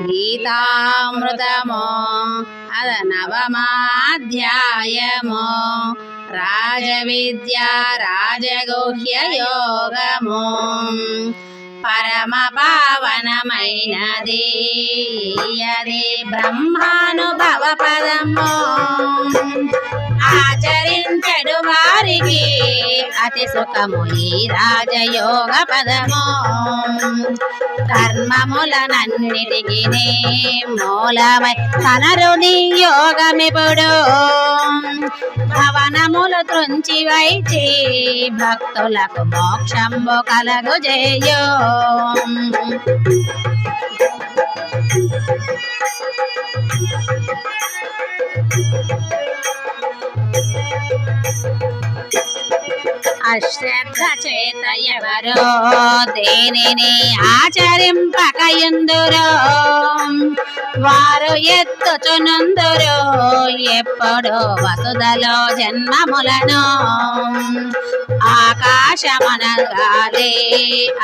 గీతామృతము అద నవమాధ్యాయము రాజవిద్య రాజగుహ్య యోగము పరమ పావనమైనది అది బ్రహ్మానుభవ పదము ఆచరించడు వారికి అతి సుఖము ఈ రాజయోగ పదము కర్మములనన్నిటికి మూలమై తనరుని యోగమిపుడు భవనములు త్రుంచి వైచి భక్తులకు మోక్షంబు కలగు జయో Thank you. అశ్రద్ధ చేత ఎవరో దేనిని ఆచరింపకయుందురో వారు ఎత్తుచునుందురు. ఎప్పుడు వసుదలో జన్మములను ఆకాశమనగాలి.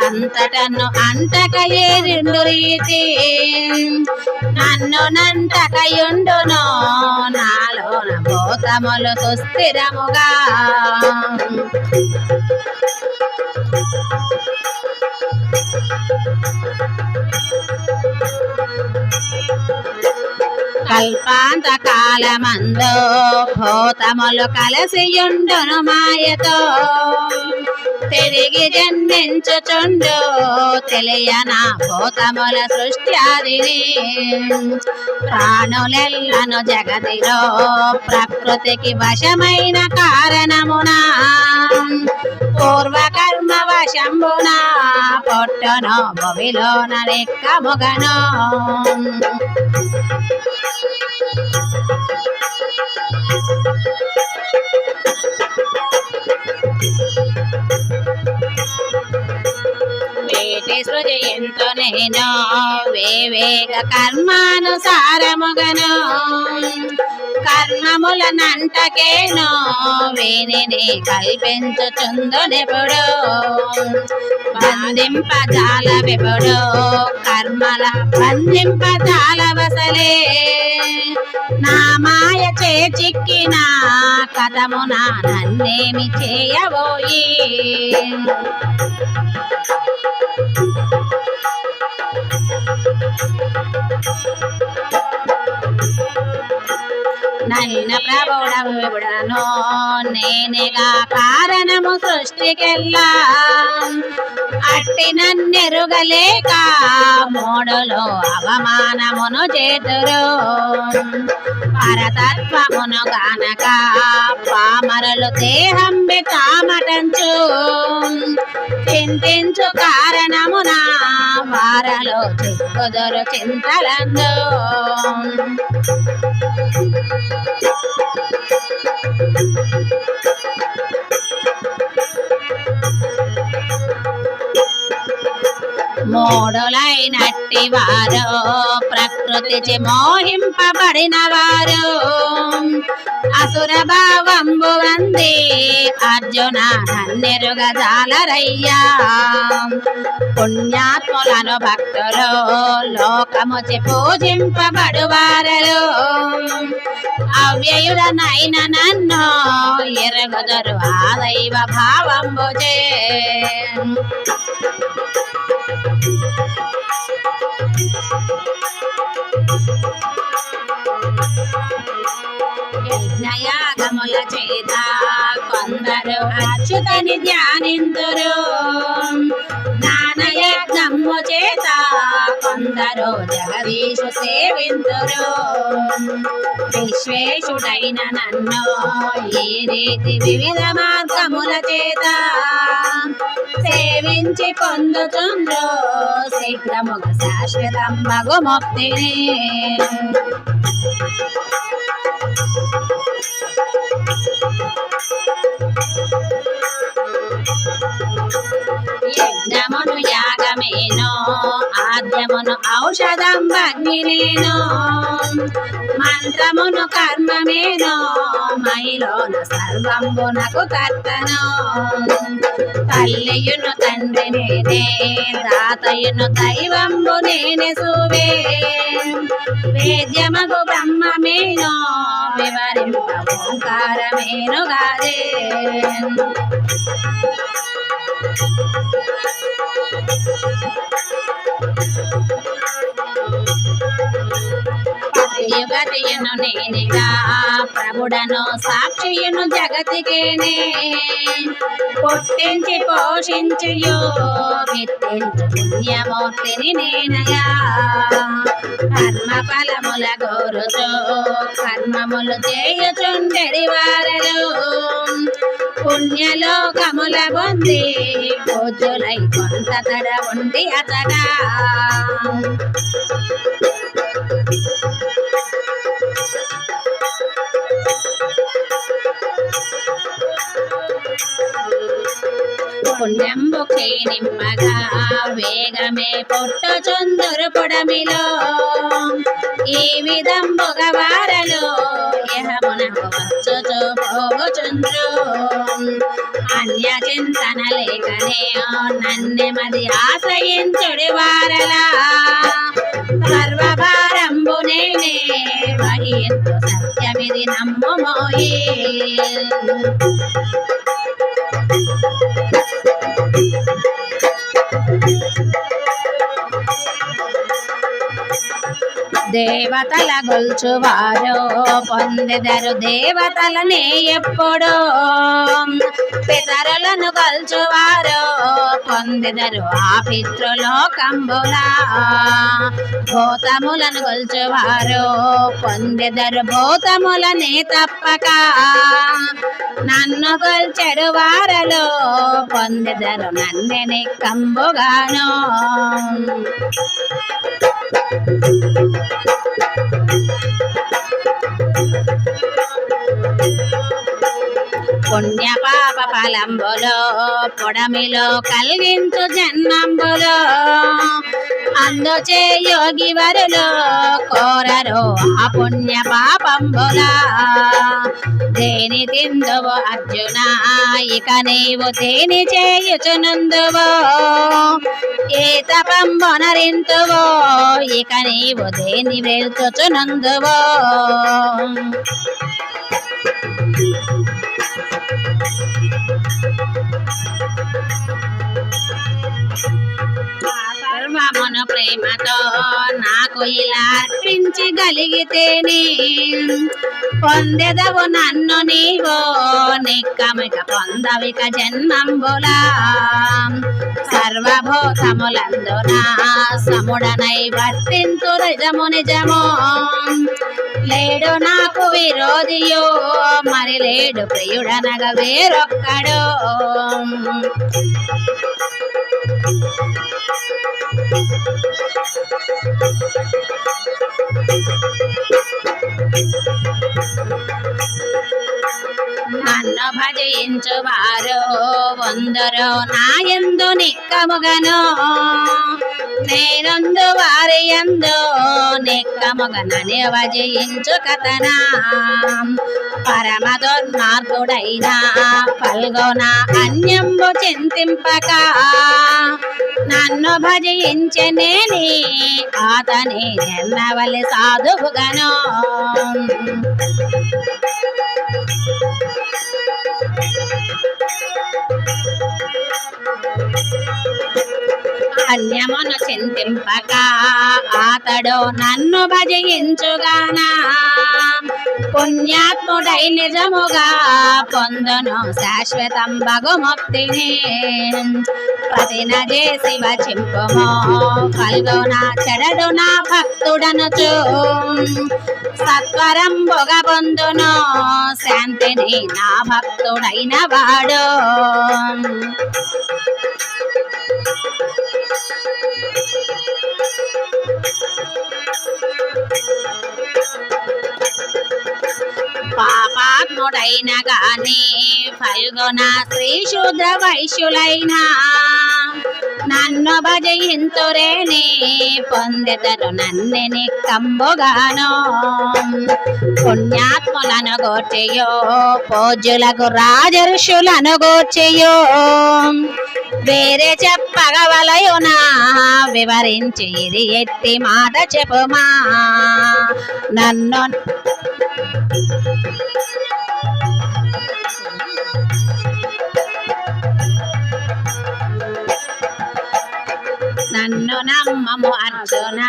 అంతటను అంతకయే రెండు రీతి. నన్ను నంటకయుండును నాలోన భూతములు సుస్థిరముగా. కల్పాంత కాలమందు భూతములు కలసియుండును మాయతో. తిరిగి జన్మించుచుండు తెలియనా భూతముల సృష్ట్యాదిని. ప్రాణులెల్లను జగతిలో ప్రకృతికి వశమైన కారణమునా. పూర్వకర్మ వశంబునా పొట్టును భువిలోన రెక్కముగను సృజయంతో నేను వివేక కర్మానుసారముగను. కర్మములనంటకేను? వీనిని కల్పించుచుందునిపుడు బంధింపజాల విపుడు కర్మల బంధింపజాల వసలే నా మాయ చేచిక్కిన కథమున నన్నేమి చేయబోయి? నేనేగా కారణము సృష్టికెల్లా. అట్టి నన్నెరుగలేక మూడులో అవమానమును చేతురు. పరతత్వమును గనక పామరలు దేహంబి తామటంచు. చింతించు కారణమున వారలో చిక్కుదురు చింతలందు. మూడులైనట్టి వారు ప్రకృతి మోహింపబడిన వారు అసుర భావంబు వంది అర్జున నన్నెరుగ పుణ్యాత్ములను భక్తులు లోకముచి పూజింపబడువారలు అవ్యయుడనైన నన్ను ఎరగుదరు ఆ దైవ భావంబుజే యజ్ఞయాగముల చేత కొందరు అచ్యుతని ధ్యానిందురు అందరూ జగదీశు సేవిందురు విశ్వేశుడైన నన్ను ఈ రీతి వివిధ మార్గముల చేత సేవించి పొందుతుండ్రు. శీఘ్రముగ శాశ్వతం మగు ముక్తిని యాగమేనో ఆద్య ఔషధం అగ్ని నేను మంత్రమును కర్మమేనో మైలోన సర్వంబునకు కర్తను. తల్లియును తండ్రి నేనే దాతయును దైవంబు నేనే సువే. వేద్యమగు బ్రహ్మమేనో వివరింప ఓంకారమేను Thank you. యుగతియును నేనిగా ప్రభుడను సాక్షియును జగతికేనే పుట్టించి పోషించియో విత్తించు పుణ్యమూర్తిని నేనయా కర్మ ఫలముల గోరుతో కర్మములు చేయుచుండెడి వారలు పుణ్యలోకముల పొంది పూజులై కొంత తడ ఉండి అతడా. పుణ్యంబు క్షీణింపగా వేగమే పుట్టుచుందురు పొడమిలో. ఈ విధంబుగ వారలు యహమునకు వచ్చుచు పోవుచుండ్రు అన్య చింతన లేకనే నన్నెమది ఆశ్రయించుడి వారలా. సర్వభారంబు నేనే వహింతు సత్యమిది నమ్ముమోయే. దేవతల గొల్చువారో పొందెదరు దేవతలనే ఎప్పుడో. పితరులను గొల్చువారో పొందిదరు ఆ పితృలోకంబులా. భూతములను గొల్చువారో పొందిదరు భూతములనే తప్పక. నన్ను కొల్చెడు వారలో పొందిదరు నన్నెని కంబుగాను. పుణ్య పాప ఫలంబులో పొడమిలో కలిగించు జన్మంబులో. అందుచే యోగి వరులో కోరరు ఆ పుణ్య పాపంబులా దేని తిందువు అర్జున ఇక నీవు దేని చేయుచునందువో? ఏ తపంబొనరింతువో ఇక నీవు దేని వెళ్తుచునందువో ప్రేమతో నాకు ఇలా అర్పించగలిగితేనే పొందెదవు నన్ను నీవో నిక్కమిక పొందవిక జన్మంబులా. సర్వభూతములందున సముడనై వర్తింతు నిజము నిజము. లేడు నాకు విరోధియో మరి లేడు ప్రియుడనగా వేరొక్కడు. నన్ను భజించు వారు వందరో నాయందు నిక్కముగను. నేనందు వారి ఎందు నిక్కముగనని వజయించు కథనా. పరమ దుర్మార్గుడైనా పల్గొన అన్యంబు చింతింపక నన్ను భజయించనేని అతని జన్మవలి సాధువుగను. అన్యమును చింతింపక అతడు నన్ను భజయించుగానా పుణ్యాత్ముడై నిజముగా పొందును శాశ్వతం భగుముక్తిని. పతిన చేసి వచింపుమో ఫల్గున చెడడు నా భక్తుడనుచు. సత్వరం బొగ పొందును శాంతిని నా భక్తుడైన వాడు. పాపాత్ముడైన గాని ఫల్గుణ శ్రీ శుద్ర వైశ్యులైనా. నన్ను భజయింతురే నీ పొందెదరు నన్నెని కంబుగాను. పుణ్యాత్ములను గోర్చెయో పూజులకు రాజర్షులను గోర్చెయో. వేరే చెప్పగవలయునా వివరించి ఇది ఎట్టి మాట చెప్పుమా. నన్ను నన్ను నమ్మము అర్జున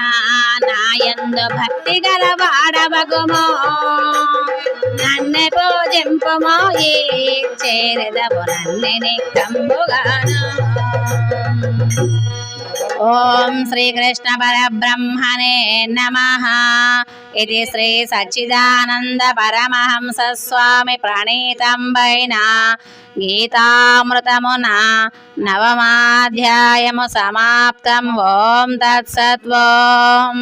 నాయందు భక్తి గల వాడవగుమో నన్ను పూజింపుమో ఈ చేరదము నన్నెని కంబుగాను ఓం శ్రీకృష్ణ పరబ్రహ్మణే నమ. ఇది శ్రీ సచ్చిదానంద పరమహంస స్వామి ప్రణీతంబైన గీతామృతమున నవమాధ్యాయము సమాప్తం ఓం తత్సత్వం